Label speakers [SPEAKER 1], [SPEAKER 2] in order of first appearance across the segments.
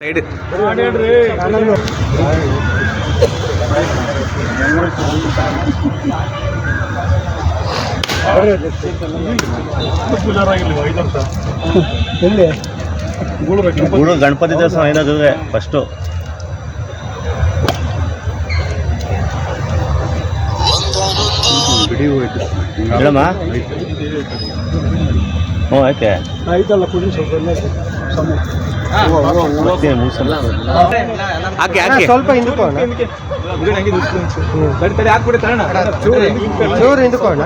[SPEAKER 1] Side
[SPEAKER 2] ಗೂಡು ಗಣಪತಿ ದೇವಸ್ಥಾನ ಏನಾದ್ರೆ ಫಸ್ಟು ಹೇಳಮ್ಮ ಹ್ಞೂ ಯಾಕೆ
[SPEAKER 3] ಆಯ್ತಲ್ಲ
[SPEAKER 1] ಕುಡಿ
[SPEAKER 3] ಸ್ವಲ್ಪ
[SPEAKER 1] ಸ್ವಲ್ಪ ತಗೋಣ
[SPEAKER 3] ಚೂರು ಹಿಂದಕ್ಕೋಣ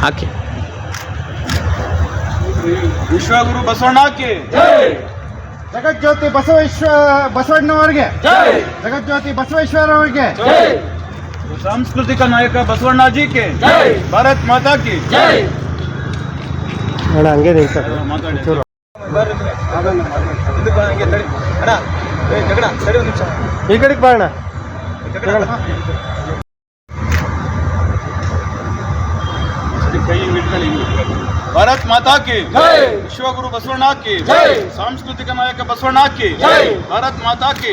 [SPEAKER 1] ಹಾಕಿ.
[SPEAKER 4] ವಿಶ್ವಗುರು ಬಸವಣ್ಣ ಕಿ
[SPEAKER 3] ಜಗಜ್ಯೋತಿ ಬಸವೇಶ್ವ ಬಸವಣ್ಣವರಿಗೆ ಜಗಜ್ಯೋತಿ ಬಸವೇಶ್ವರ ಅವರಿಗೆ
[SPEAKER 4] ಸಾಂಸ್ಕೃತಿಕ ನಾಯಕ ಬಸವಣ್ಣಾಜಿ ಕೆ ಭಾರತ್ ಮಾತಾ ಕಿ
[SPEAKER 3] ಅಣ್ಣ ಹಂಗೆ ನಿಂತ
[SPEAKER 4] ಮಾತಾಡಿ.
[SPEAKER 3] ಚೂರು. ಈ ಕಡೆಗೆ ಬಾ ಅಣ್ಣ
[SPEAKER 4] ಕೈ ಇಟ್ಕೊಳ್ಳಿ ಭಾರತ್ ಮಾತಾ ಕಿ ವಿಶ್ವಗುರು ಬಸವಣ್ಣ ಕಿ ಸಾಂಸ್ಕೃತಿಕ ನಾಯಕ ಬಸವಣ್ಣ ಕಿ ಭಾರತ್ ಮಾತಾ ಕಿ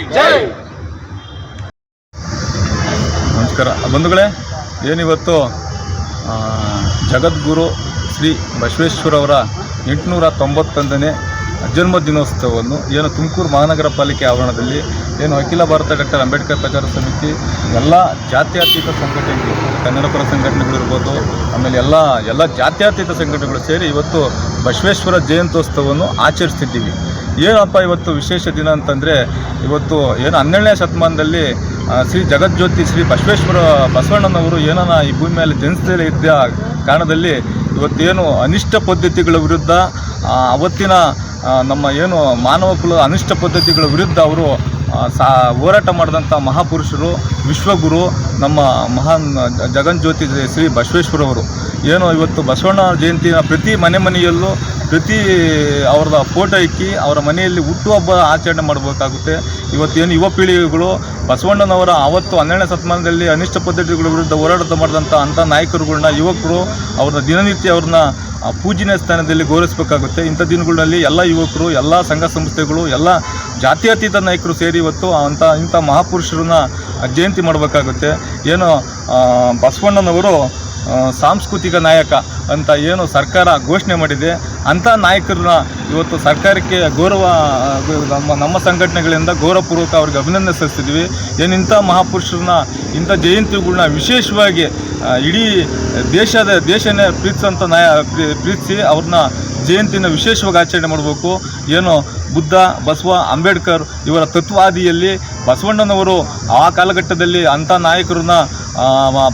[SPEAKER 4] ನಮಸ್ಕಾರ. ಬಂಧುಗಳೇ ಏನಿವತ್ತು ಜಗದ್ಗುರು ಶ್ರೀ ಬಸವೇಶ್ವರವರ ಎಂಟುನೂರ ತೊಂಬತ್ತೊಂದನೇ ಜನ್ಮ ದಿನೋತ್ಸವವನ್ನು ಏನು ತುಮಕೂರು ಮಹಾನಗರ ಪಾಲಿಕೆ ಆವರಣದಲ್ಲಿ, ಏನು ಅಖಿಲ ಭಾರತ ಡಾಕ್ಟರ್ ಅಂಬೇಡ್ಕರ್ ಪ್ರಚಾರ ಸಮಿತಿ, ಎಲ್ಲ ಜಾತ್ಯತೀತ ಸಂಘಟನೆಗಳು, ಕನ್ನಡ ಪರ ಸಂಘಟನೆಗಳಿರ್ಬೋದು ಆಮೇಲೆ ಎಲ್ಲ ಎಲ್ಲ ಜಾತ್ಯತೀತ ಸಂಘಟನೆಗಳು ಸೇರಿ ಇವತ್ತು ಬಸವೇಶ್ವರ ಜಯಂತ್ಯೋತ್ಸವವನ್ನು ಆಚರಿಸ್ತಿದ್ದೀವಿ. ಏನಪ್ಪ ಇವತ್ತು ವಿಶೇಷ ದಿನ ಅಂತಂದರೆ, ಇವತ್ತು ಏನು ಹನ್ನೆರಡನೇ ಶತಮಾನದಲ್ಲಿ ಶ್ರೀ ಜಗಜ್ಯೋತಿ, ಶ್ರೀ ಬಸವೇಶ್ವರ ಬಸವಣ್ಣನವರು ಏನನ ಈ ಭೂಮಿ ಮೇಲೆ ಜನಿಸದೇ ಇದ್ದ ಕಾರಣದಲ್ಲಿ ಇವತ್ತೇನು ಅನಿಷ್ಟ ಪದ್ಧತಿಗಳ ವಿರುದ್ಧ ಅವತ್ತಿನ ನಮ್ಮ ಏನು ಮಾನವ ಕುಲದ ಅನಿಷ್ಟ ಪದ್ಧತಿಗಳ ವಿರುದ್ಧ ಅವರು ಸಾ, ಹೋರಾಟ ಮಾಡಿದಂಥ ಮಹಾಪುರುಷರು, ವಿಶ್ವಗುರು, ನಮ್ಮ ಮಹಾನ್ ಜಗನ್ ಜ್ಯೋತಿ ಶ್ರೀ ಬಸವೇಶ್ವರವರು ಏನು ಇವತ್ತು ಬಸವಣ್ಣ ಜಯಂತಿನ ಪ್ರತಿ ಮನೆ ಮನೆಯಲ್ಲೂ ಪ್ರತಿ ಅವ್ರದ ಫೋಟೋ ಇಕ್ಕಿ ಅವರ ಮನೆಯಲ್ಲಿ ಹುಟ್ಟುಹಬ್ಬ ಆಚರಣೆ ಮಾಡಬೇಕಾಗುತ್ತೆ. ಇವತ್ತೇನು ಯುವ ಪೀಳಿಗೆಗಳು ಬಸವಣ್ಣನವರ ಆವತ್ತು ಹನ್ನೆರಡನೇ ಶತಮಾನದಲ್ಲಿ ಅನಿಷ್ಟ ಪದ್ಧತಿಗಳ ವಿರುದ್ಧ ಹೋರಾಟ ಮಾಡಿದಂಥ ಅಂಥ ನಾಯಕರುಗಳನ್ನ ಯುವಕರು ಅವ್ರನ್ನ ದಿನನಿತ್ಯ ಅವ್ರನ್ನ ಪೂಜನೀಯ ಸ್ಥಾನದಲ್ಲಿ ಗೌರವಿಸಬೇಕಾಗುತ್ತೆ. ಇಂಥ ದಿನಗಳಲ್ಲಿ ಎಲ್ಲ ಯುವಕರು, ಎಲ್ಲ ಸಂಘ ಸಂಸ್ಥೆಗಳು, ಎಲ್ಲ ಜಾತ್ಯತೀತ ನಾಯಕರು ಸೇರಿ ಇವತ್ತು ಅಂಥ ಇಂಥ ಮಹಾಪುರುಷರನ್ನ ಜಯಂತಿ ಮಾಡಬೇಕಾಗುತ್ತೆ. ಏನು ಬಸವಣ್ಣನವರು ಸಾಂಸ್ಕೃತಿಕ ನಾಯಕ ಅಂತ ಏನು ಸರ್ಕಾರ ಘೋಷಣೆ ಮಾಡಿದೆ. ಅಂಥ ನಾಯಕರನ್ನ ಇವತ್ತು ಸರ್ಕಾರಕ್ಕೆ ಗೌರವ, ನಮ್ಮ ನಮ್ಮ ಸಂಘಟನೆಗಳಿಂದ ಗೌರವಪೂರ್ವಕ ಅವ್ರಿಗೆ ಅಭಿನಂದನೆ ಸಲ್ಲಿಸಿದ್ವಿ ಏನು ಇಂಥ ಮಹಾಪುರುಷರನ್ನ, ಇಂಥ ಜಯಂತಿಗಳನ್ನ ವಿಶೇಷವಾಗಿ ಇಡೀ ದೇಶದ, ದೇಶನೇ ಪ್ರೀತಿಸೋಂಥ ನಾಯ, ಪ್ರೀ- ಪ್ರೀತಿಸಿ ಅವ್ರನ್ನ ಜಯಂತಿನ ವಿಶೇಷವಾಗಿ ಆಚರಣೆ ಮಾಡಬೇಕು. ಏನು ಬುದ್ಧ, ಬಸವ, ಅಂಬೇಡ್ಕರ್ ಇವರ ತತ್ವಾದಿಯಲ್ಲಿ ಬಸವಣ್ಣನವರು ಆ ಕಾಲಘಟ್ಟದಲ್ಲಿ ಅಂಥ ನಾಯಕರನ್ನ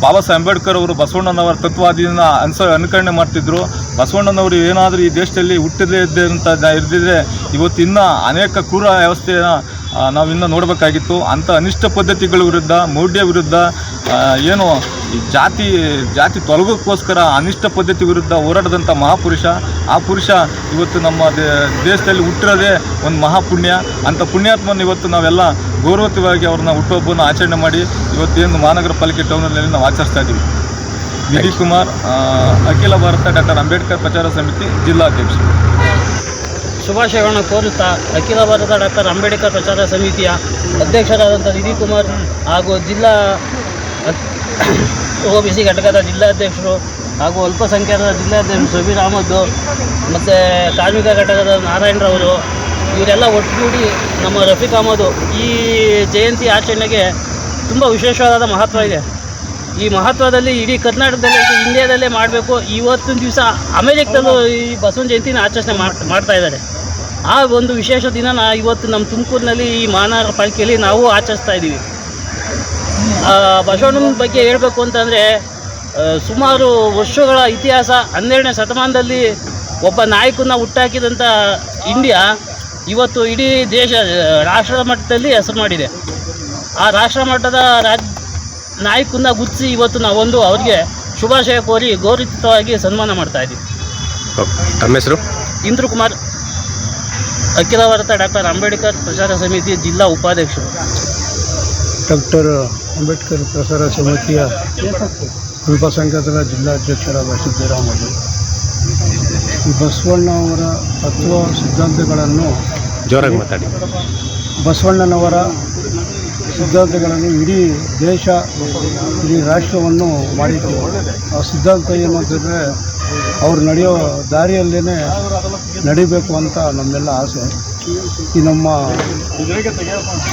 [SPEAKER 4] ಬಾಬಾ ಸಾಹೇಬ್ ಅಂಬೇಡ್ಕರ್ ಅವರು ಬಸವಣ್ಣನವರ ತತ್ವಾದಿನ ಅನ್ಸ, ಅನುಕರಣೆ ಮಾಡ್ತಿದ್ರು. ಬಸವಣ್ಣನವರು ಏನಾದರೂ ಈ ದೇಶದಲ್ಲಿ ಹುಟ್ಟದೇ ಇದ್ದಂಥ ಇರ್ದಿದ್ರೆ ಇವತ್ತು ಇನ್ನೂ ಅನೇಕ ಕ್ರೂರ ವ್ಯವಸ್ಥೆಯನ್ನು ನಾವು ಇನ್ನೂ ನೋಡಬೇಕಾಗಿತ್ತು. ಅಂಥ ಅನಿಷ್ಟ ಪದ್ಧತಿಗಳ ವಿರುದ್ಧ, ಮೌಢ್ಯ ವಿರುದ್ಧ ಏನು, ಈ ಜಾತಿ ಜಾತಿ ತೊಲಗೋಕ್ಕೋಸ್ಕರ ಅನಿಷ್ಟ ಪದ್ಧತಿ ವಿರುದ್ಧ ಹೋರಾಡಿದಂಥ ಮಹಾಪುರುಷ, ಆ ಪುರುಷ ಇವತ್ತು ನಮ್ಮ ದೇಶದಲ್ಲಿ ಹುಟ್ಟಿರೋದೇ ಒಂದು ಮಹಾಪುಣ್ಯ. ಅಂಥ ಪುಣ್ಯಾತ್ಮನ ಇವತ್ತು ನಾವೆಲ್ಲ ಗೌರವತ್ವವಾಗಿ ಅವ್ರನ್ನ ಹುಟ್ಟುಹಬ್ಬವನ್ನು ಆಚರಣೆ ಮಾಡಿ ಇವತ್ತೇನು ಮಹಾನಗರ ಪಾಲಿಕೆ ಟೌನಲ್ಲಿ ನಾವು ಆಚರಿಸ್ತಾ ಇದ್ದೀವಿ. ನಿಧಿ ಕುಮಾರ್ ಅಖಿಲ ಭಾರತ ಡಾಕ್ಟರ್ ಅಂಬೇಡ್ಕರ್ ಪ್ರಚಾರ ಸಮಿತಿ ಜಿಲ್ಲಾಧ್ಯಕ್ಷ
[SPEAKER 5] ಶುಭಾಶಯಗಳನ್ನು ಕೋರುತ್ತಾ ಅಖಿಲ ಭಾರತ ಡಾಕ್ಟರ್ ಅಂಬೇಡ್ಕರ್ ಪ್ರಚಾರ ಸಮಿತಿಯ ಅಧ್ಯಕ್ಷರಾದಂಥ ನಿಧಿ ಕುಮಾರ್ ಹಾಗೂ ಜಿಲ್ಲಾ ಒ ಬಿ ಸಿ ಘಟಕದ ಜಿಲ್ಲಾಧ್ಯಕ್ಷರು ಹಾಗೂ ಅಲ್ಪಸಂಖ್ಯಾತರ ಜಿಲ್ಲಾಧ್ಯಕ್ಷರು ಸುಬೀರ್ ಅಹಮದ್ದು, ಮತ್ತು ಕಾರ್ಮಿಕ ಘಟಕದ ನಾರಾಯಣರವರು ಇವರೆಲ್ಲ ಒಟ್ಟುಗೂಡಿ ನಮ್ಮ ರಫೀಕ್ ಅಹಮದು ಈ ಜಯಂತಿ ಆಚರಣೆಗೆ ತುಂಬ ವಿಶೇಷವಾದ ಮಹತ್ವ ಇದೆ. ಈ ಮಹತ್ವದಲ್ಲಿ ಇಡೀ ಕರ್ನಾಟಕದಲ್ಲಿ, ಇಡೀ ಇಂಡಿಯಾದಲ್ಲೇ ಮಾಡಬೇಕು. ಇವತ್ತಿನ ದಿವಸ ಅಮೆರಿಕದಲ್ಲೂ ಈ ಬಸವನ ಜಯಂತಿನ ಆಚರಣೆ ಮಾಡ್- ಮಾಡ್ತಾ ಇದ್ದಾರೆ. ಆ ಒಂದು ವಿಶೇಷ ದಿನನ ಇವತ್ತು ನಮ್ಮ ತುಮಕೂರಿನಲ್ಲಿ ಈ ಮಹಾನಗರ ಪಾಲಿಕೆಯಲ್ಲಿ ನಾವು ಆಚರಿಸ್ತಾ ಇದ್ದೀವಿ. ಬಸವಣ್ಣನ ಬಗ್ಗೆ ಹೇಳಬೇಕು ಅಂತಂದರೆ ಸುಮಾರು ವರ್ಷಗಳ ಇತಿಹಾಸ ಹನ್ನೆರಡನೇ ಶತಮಾನದಲ್ಲಿ ಒಬ್ಬ ನಾಯಕನ ಹುಟ್ಟಾಕಿದಂಥ ಇಂಡಿಯಾ ಇವತ್ತು ಇಡೀ ದೇಶ ರಾಷ್ಟ್ರ ಮಟ್ಟದಲ್ಲಿ ಹೆಸರು ಮಾಡಿದೆ. ಆ ರಾಷ್ಟ್ರ ಮಟ್ಟದ ರಾಜ್ ನಾಯಕನ ಗುಚ್ಚಿ ಇವತ್ತು ನಾವೊಂದು ಅವ್ರಿಗೆ ಶುಭಾಶಯ ಕೋರಿ ಗೌರವಿತವಾಗಿ ಸನ್ಮಾನ ಮಾಡ್ತಾ ಇದ್ದೀವಿ.
[SPEAKER 1] ತಮ್ಮ ಹೆಸರು?
[SPEAKER 5] ಇಂದ್ರ ಕುಮಾರ್ ಅಖಿಲ ಭಾರತ ಡಾಕ್ಟರ್ ಅಂಬೇಡ್ಕರ್ ಪ್ರಚಾರ ಸಮಿತಿ ಜಿಲ್ಲಾ ಉಪಾಧ್ಯಕ್ಷರು.
[SPEAKER 3] ಡಾಕ್ಟರ್ ಅಂಬೇಡ್ಕರ್ ಪ್ರಸಾರ ಸಮಿತಿಯ ಅಲ್ಪಸಂಖ್ಯಾತರ ಜಿಲ್ಲಾಧ್ಯಕ್ಷರಾದ ಸಿದ್ದರಾಮಯ್ಯ. ಈ ಬಸವಣ್ಣ ಅವರ ತತ್ವ ಸಿದ್ಧಾಂತಗಳನ್ನು
[SPEAKER 1] ಜೋರಾಗಿ ಮಾತಾಡಿ.
[SPEAKER 3] ಬಸವಣ್ಣನವರ ಸಿದ್ಧಾಂತಗಳನ್ನು ಇಡೀ ದೇಶ ಇಡೀ ರಾಷ್ಟ್ರವನ್ನು ಮಾಡಿತ್ತು. ಆ ಸಿದ್ಧಾಂತ ಏನು ಅಂತಂದರೆ ಅವ್ರು ನಡೆಯೋ ದಾರಿಯಲ್ಲೇ ನಡಿಬೇಕು ಅಂತ ನಮ್ಮೆಲ್ಲ ಆಸೆ. ಈ ನಮ್ಮ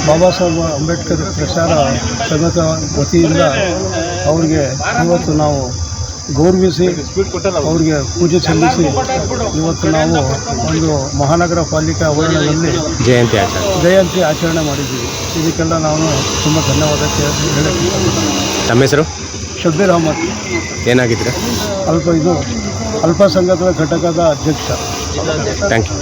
[SPEAKER 3] ಬಾಬಾ ಸಾಹೇಬ್ ಅಂಬೇಡ್ಕರ್ ಪ್ರಚಾರ ಸಂಘದ ವತಿಯಿಂದ ಅವ್ರಿಗೆ ಇವತ್ತು ನಾವು ಗೌರವಿಸಿ ಅವ್ರಿಗೆ ಪೂಜೆ ಸಲ್ಲಿಸಿ ಇವತ್ತು ನಾವು ಒಂದು ಮಹಾನಗರ ಪಾಲಿಕೆ ಆವರಣದಲ್ಲಿ
[SPEAKER 1] ಜಯಂತಿ
[SPEAKER 3] ಜಯಂತಿ ಆಚರಣೆ ಮಾಡಿದ್ದೀವಿ. ಇದಕ್ಕೆಲ್ಲ ನಾನು ತುಂಬ ಧನ್ಯವಾದ ಹೇಳಕ್ಕೆ
[SPEAKER 1] ತಮ್ಮ ಹೆಸರು?
[SPEAKER 3] ಶಬ್ಬೀರ್ ಅಹಮದ್.
[SPEAKER 1] ಏನಾಗಿದ್ರೆ
[SPEAKER 3] ಅಲ್ಪ ಇದು ಅಲ್ಪಸಂಘದ ಘಟಕದ ಅಧ್ಯಕ್ಷ.
[SPEAKER 1] Thank you